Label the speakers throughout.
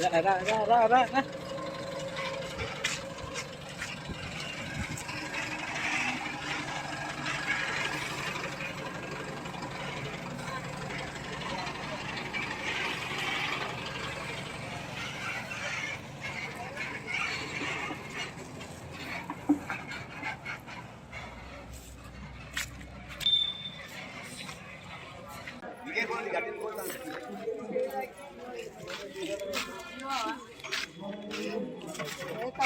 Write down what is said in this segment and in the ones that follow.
Speaker 1: ra ra ra ra ra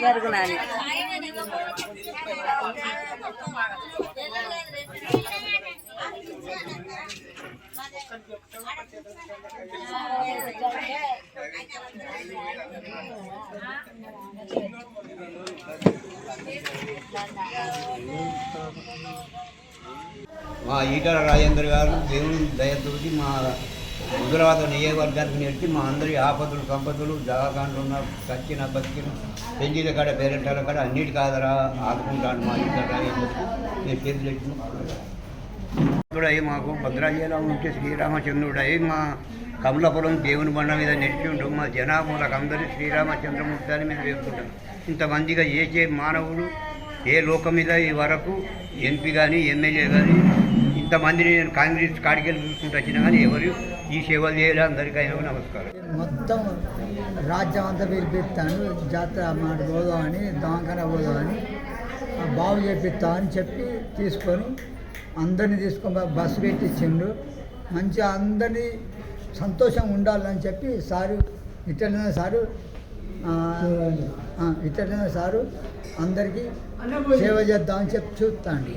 Speaker 2: జరుగునాలి
Speaker 3: మా ఈటల రాజేంద్ర గారు దేవుని దయతోటి మా హుజరాబాద్ నియోజకవర్గానికి నేర్చి మా అందరి ఆపదలు సంపదలు దవాఖాన్లు ఉన్న చచ్చిన బతికిన పెళ్ళిల కాడ పేరెంటాల కాడ అన్నిటి కాదరా ఆదుకుంటాను మా ఇంట్లో రాజేందర్ నేను మాకు భద్రాజీలో ఉంటే శ్రీరామచంద్రుడు అయ్యి మా కమలపురం దేవుని బండ మీద నడిచిండు మా జనాభాలకు అందరూ శ్రీరామచంద్రమూర్తి అని మేము వేపుకుంటాం ఇంతమందిగా చేసే మానవుడు ఏ లోకం మీద ఈ వరకు ఎంపీ కానీ ఎమ్మెల్యే కానీ ఇంతమందిని నేను కాంగ్రెస్ కాడికెళ్ళి చూసుకుంటూ వచ్చినా కానీ ఎవరు ఈ సేవలు చేయలే అందరికైనా నమస్కారం.
Speaker 4: మొత్తం రాజ్యం అంతా పిలిపిస్తాను జాతర మాట పోదామని దవాఖాన పోదామని బాగు చేపిస్తా అని చెప్పి తీసుకొని అందరిని తీసుకొని బస్సు పెట్టించిండు. మంచిగా అందరినీ సంతోషంగా ఉండాలని చెప్పి సారు ఇటలిన సారు ఆ, ఇటలిన సారు అందరికీ సేవ చేద్దామని చెప్పి చూస్తాండి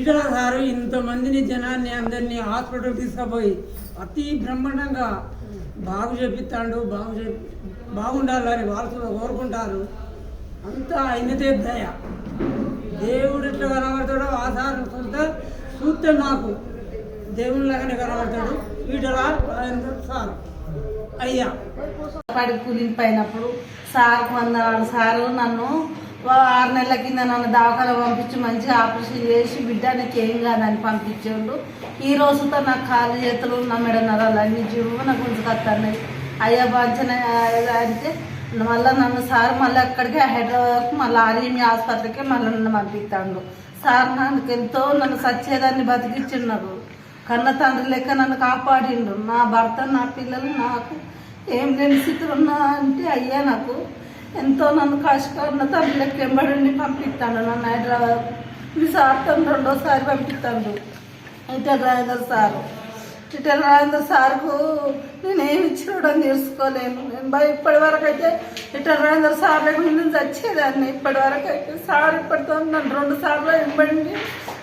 Speaker 5: ఈటల సారు ఇంతమందిని జనాన్ని అందరినీ హాస్పిటల్ తీసుకుపోయి అతి బ్రహ్మాండంగా బాగు చేపిస్తాడు బాగు చే బాగుండాలని వాళ్ళు కోరుకుంటారు. అంతా అయినదే దయ. దేవుడు ఎట్లా కనబడతాడో ఆ సార్ చూస్తే చూస్తే నాకు దేవునిలాగానే కనబడతాడు. Etela sir sir. అయ్యా.
Speaker 2: పడి కూలిపోయినప్పుడు సార్ వందనాడు సారు నన్ను ఆరు నెలల కింద నన్ను దవాఖాన పంపించి మంచిగా ఆపరేషన్ చేసి బిడ్డ నాకు ఏం కాదని పంపించేవాళ్ళు. ఈ రోజుతో నా కాళ్ళు చేతులు నా మెడ నరాలు అన్ని జీవు నాకు ఉంచుకొస్తున్నాయి అయ్యా బాంచన అంటే మళ్ళీ నన్ను సార్ మళ్ళీ అక్కడికి హైదరాబాద్కి మళ్ళీ ఆర్ఎంఈ ఆసుపత్రికి మళ్ళీ నన్ను పంపిస్తాడు సార్ నాకు ఎంతో నన్ను సచ్చేదాన్ని బతికించున్నారు కన్న తండ్రి లెక్క నన్ను కాపాడిండు. నా భర్త నా పిల్లలు నాకు ఏం లేని స్థితిలో ఉన్నా అంటే అయ్యా నాకు ఎంతో నన్ను కష్టకన్న తండ్రి లెక్క ఎంబడి పంపిస్తాడు. నన్ను హైదరాబాద్ మీ సార్ తను రెండోసారి పంపిస్తాడు. ఇటల్ రాజేందర్ సారు ఇటల్ రాజేందర్ సార్కు నేను ఏమి ఇచ్చినోడని తెలుసుకోలేను నేను ఇప్పటి వరకు అయితే ఇటల్ రాజేందర్ సార్ లేకుండా నేను చచ్చేదాన్ని ఇప్పటి వరకు అయితే సార్ ఇప్పటితో నన్ను రెండు సార్లు ఇవ్వండి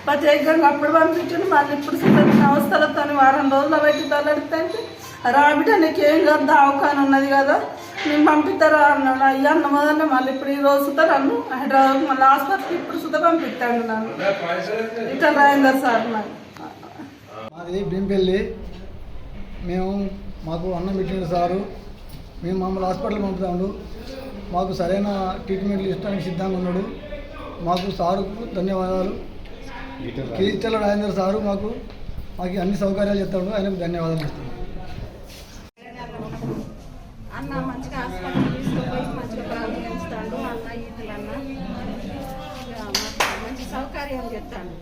Speaker 2: ప్రత్యేకంగా అప్పుడు పంపించండి. మళ్ళీ ఇప్పుడు సిద్ధమైన అవస్థలతో వారం రోజుల బయట తలడితే రాబిట నీకు ఏం కాదు దావకాని ఉన్నది కదా. నేను పంపిస్తారా అన్నాడు. అయ్యా అన్న మొదలు మళ్ళీ ఇప్పుడు ఈ రోజు సుతా నన్ను హైదరాబాద్ మళ్ళీ ఆసుపత్రికి ఇప్పుడు సుతా పంపిస్తాడు నన్ను. ఇట్లా రాయిందర్ సార్ నాకు
Speaker 4: మాది భీంపల్లి. మేము మాకు అన్నం పెట్టిన సారు. మేము మమ్మల్ని హాస్పిటల్ పంపుతాడు మాకు సరైన ట్రీట్మెంట్లు ఇష్టడానికి సిద్ధంగా ఉన్నాడు. మాకు సారుకు ధన్యవాదాలు. కీర్తల రాజేంద్ర. సారు మాకు మాకు అన్ని సౌకర్యాలు చెప్తాడు. ఆయనకు ధన్యవాదాలు ఇస్తాను
Speaker 2: అన్న మంచిగా హాస్పిటల్ తీసుకుపోయి మంచిగా ప్రారంభించుతాడు అన్న ఈతలు అన్న. మంచి సౌకర్యం చెప్తాను.